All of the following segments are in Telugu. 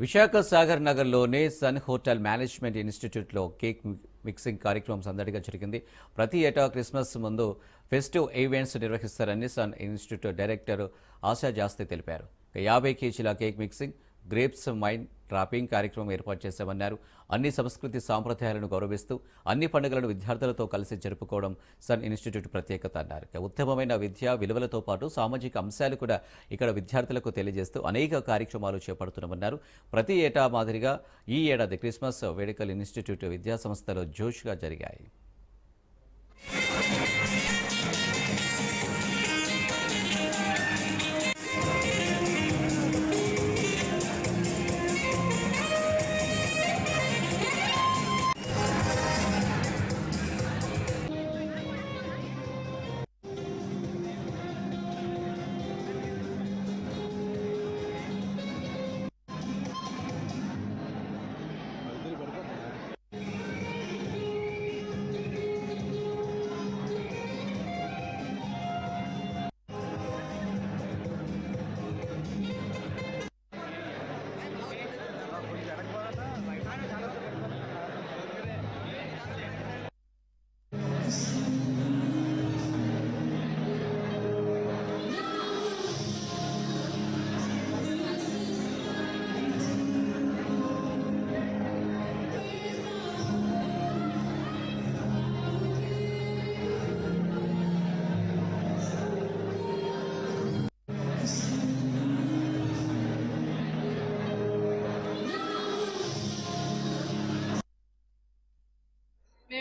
విశాఖ సాగర్ నగర్లోని సన్ హోటల్ మేనేజ్మెంట్ ఇన్స్టిట్యూట్లో కేక్ మిక్సింగ్ కార్యక్రమం సందడిగా జరిగింది. ప్రతి ఏటా క్రిస్మస్ ముందు festive events నిర్వహిస్తారని Sun institute director Asha Jasti తెలిపారు. యాభై కేజీల కేక్ మిక్సింగ్ గ్రేప్స్ మైన్ ట్రాపింగ్ కార్యక్రమం ఏర్పాటు చేశామన్నారు. అన్ని సంస్కృతి సాంప్రదాయాలను గౌరవిస్తూ అన్ని పండుగలను విద్యార్థులతో కలిసి జరుపుకోవడం సన్ ఇన్స్టిట్యూట్ ప్రత్యేకత అన్నారు. ఉత్తమమైన విద్య విలువలతో పాటు సామాజిక అంశాలు కూడా ఇక్కడ విద్యార్థులకు తెలియజేస్తూ అనేక కార్యక్రమాలు చేపడుతున్నామన్నారు. ప్రతి ఏటా మాదిరిగా ఈ ఏడాది క్రిస్మస్ వేడుకలు ఇన్స్టిట్యూట్ విద్యా సంస్థలో జోష్గా జరిగాయి.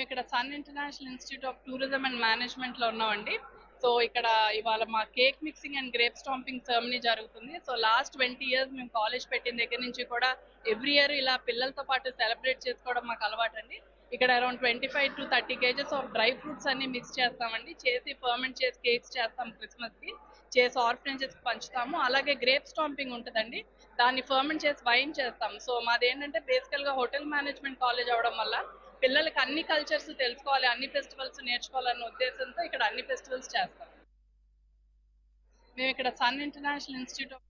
ఇక్కడ Sun international institute of tourism and మేనేజ్మెంట్లో ఉన్నామండి. సో ఇక్కడ ఇవాళ మా cake mixing and grape stamping ceremony జరుగుతుంది. సో లాస్ట్ ట్వంటీ ఇయర్స్ మేము కాలేజ్ పెట్టిన దగ్గర నుంచి కూడా ఎవ్రీ ఇయర్ ఇలా పిల్లలతో పాటు సెలబ్రేట్ చేసుకోవడం మాకు అలవాటు అండి ఇక్కడ around twenty five to thirty kgs of dry fruits అన్ని మిక్స్ చేస్తామండి. చేసి ఫర్మెంట్ చేసి కేక్స్ చేస్తాం క్రిస్మస్కి. చేసి ఆర్ఫనేజెస్కి పంచుతాము. అలాగే గ్రేప్ స్టాంపింగ్ ఉంటుందండి. దాన్ని ఫర్మెంట్ చేసి వైన్ చేస్తాం. సో మాది ఏంటంటే బేసికల్గా హోటల్ మేనేజ్మెంట్ కాలేజ్ అవడం వల్ల పిల్లలకి అన్ని కల్చర్స్ తెలుసుకోవాలి అన్ని ఫెస్టివల్స్ నేర్చుకోవాలన్న ఉద్దేశంతో ఇక్కడ అన్ని ఫెస్టివల్స్ చేస్తాం. మేము ఇక్కడ సన్ ఇంటర్నేషనల్ ఇన్స్టిట్యూట్ ఆఫ్